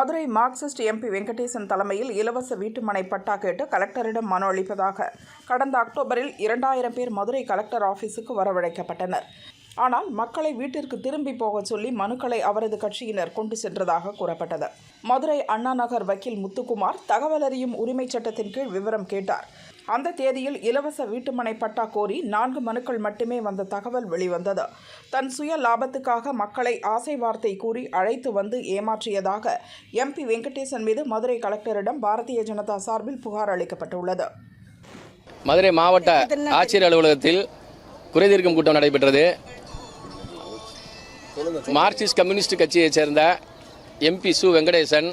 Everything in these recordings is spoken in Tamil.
மதுரை மார்க்சிஸ்ட் எம்பி வெங்கடேசன் தலைமையில் இலவச வீட்டுமனை பட்டா கேட்டு கலெக்டரிடம் மனு அளிப்பதாக கடந்த அக்டோபரில் இரண்டாயிரம் பேர் மதுரை கலெக்டர் ஆஃபீஸுக்கு வரவழைக்கப்பட்டனர். ஆனால் மக்களை வீட்டிற்கு திரும்பி போகச் சொல்லி மனுக்களை அவரது கட்சியினர் கொண்டு சென்றதாக கூறப்பட்டது. மதுரை அண்ணா நகர் வக்கீல் முத்துக்குமார் தகவல் அறியும் உரிமைச் சட்டத்தின் கீழ் விவரம் கேட்டார். அந்த தேதியில் இலவச வீட்டுமனை பட்டா கோரி நான்கு மனுக்கள் மட்டுமே வந்த தகவல் வெளிவந்தது. தன் சுய லாபத்துக்காக மக்களை ஆசை வார்த்தை கூறி அழைத்து வந்து ஏமாற்றியதாக எம்பி வெங்கடேசன் மீது மதுரை கலெக்டரிடம் பாரதிய ஜனதா சார்பில் புகார் அளிக்கப்பட்டுள்ளது. மதுரை மாவட்ட ஆட்சியர் அலுவலகத்தில் குறைதீர்க்கும் கூட்டம் நடைபெற்றது. மார்க்சிஸ்ட் கம்யூனிஸ்ட் கட்சியைச் சேர்ந்த எம்பி சு வெங்கடேசன்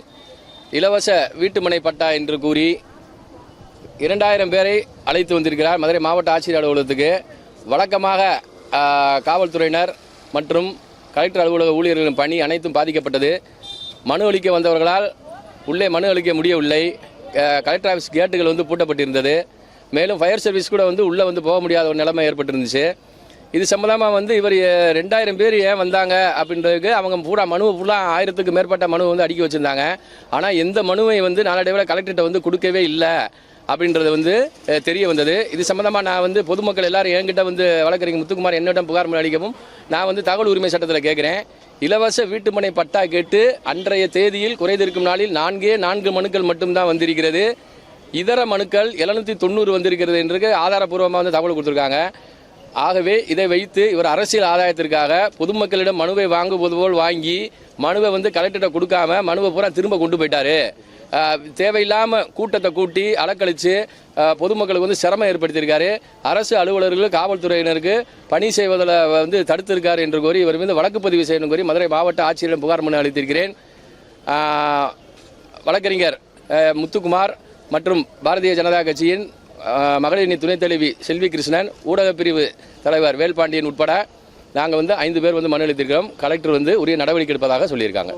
இலவச வீட்டுமனை பட்டா என்று கூறி இரண்டாயிரம் பேரை அழைத்து வந்திருக்கிறார் மதுரை மாவட்ட ஆட்சியர் அலுவலகத்துக்கு. வழக்கமாக காவல்துறையினர் மற்றும் கலெக்டர் அலுவலக ஊழியர்களின் பணி அனைத்தும் பாதிக்கப்பட்டது. மனு அளிக்க வந்தவர்களால் உள்ளே மனு அளிக்க முடியவில்லை. கலெக்டர் ஆஃபீஸ் கேட்டுகள் வந்து பூட்டப்பட்டிருந்தது. மேலும் ஃபயர் சர்வீஸ் கூட வந்து உள்ளே வந்து போக முடியாத ஒரு நிலைமை ஏற்பட்டிருந்துச்சு. இது சம்மந்தமாக வந்து இவர் ரெண்டாயிரம் பேர் ஏன் வந்தாங்க அப்படின்றதுக்கு அவங்க பூரா மனு ஃபுல்லாக ஆயிரத்துக்கு மேற்பட்ட மனு வந்து அடுக்கி வச்சுருந்தாங்க. ஆனால் எந்த மனுவை வந்து நாளடைவில் கலெக்டர்கிட்ட வந்து கொடுக்கவே இல்லை அப்படின்றது வந்து தெரிய வந்தது. இது சம்மந்தமாக நான் வந்து பொதுமக்கள் எல்லாரும் என்கிட்ட வந்து வழக்கறிஞர் முத்துக்குமார் என்னிடம் புகார் மனு அளிக்கவும் நான் வந்து தகவல் உரிமை சட்டத்தில் கேட்குறேன் இலவச வீட்டுமனை பட்டா கேட்டு அன்றைய தேதியில் குறைந்திருக்கும் நாளில் நான்கே நான்கு மனுக்கள் மட்டும்தான் வந்திருக்கிறது. இதர மனுக்கள் எழுநூத்தி தொண்ணூறு வந்திருக்கிறது என்று ஆதாரப்பூர்வமாக வந்து தகவல் கொடுத்துருக்காங்க. ஆகவே இதை வைத்து இவர் அரசியல் ஆதாயத்திற்காக பொதுமக்களிடம் மனுவை வாங்குவது போல் வாங்கி மனுவை வந்து கலெக்டர்கிட்ட கொடுக்காம மனுவை பூரா திரும்ப கொண்டு போயிட்டாரு. தேவையில்லாமல் கூட்டத்தை கூட்டி அலக்கழித்து பொதுமக்களுக்கு வந்து சிரமம் ஏற்படுத்தியிருக்காரு. அரசு அலுவலர்கள் காவல்துறையினருக்கு பணி செய்வதில் வந்து தடுத்திருக்காரு என்று கூறி இவர் மீது வழக்கு பதிவு செய்யணும் கோரி மதுரை மாவட்ட ஆட்சியரிடம் புகார் மனு அளித்திருக்கிறேன். வழக்கறிஞர் முத்துக்குமார் மற்றும் பாரதிய ஜனதா கட்சியின் மகளிரணி துணைத் தலைவி செல்வி கிருஷ்ணன் ஊடகப் பிரிவு தலைவர் வேல்பாண்டியன் உட்பட நாங்கள் வந்து ஐந்து பேர் வந்து மனு அளித்திருக்கிறோம். கலெக்டர் வந்து உரிய நடவடிக்கை எடுப்பதாக சொல்லியிருக்காங்க.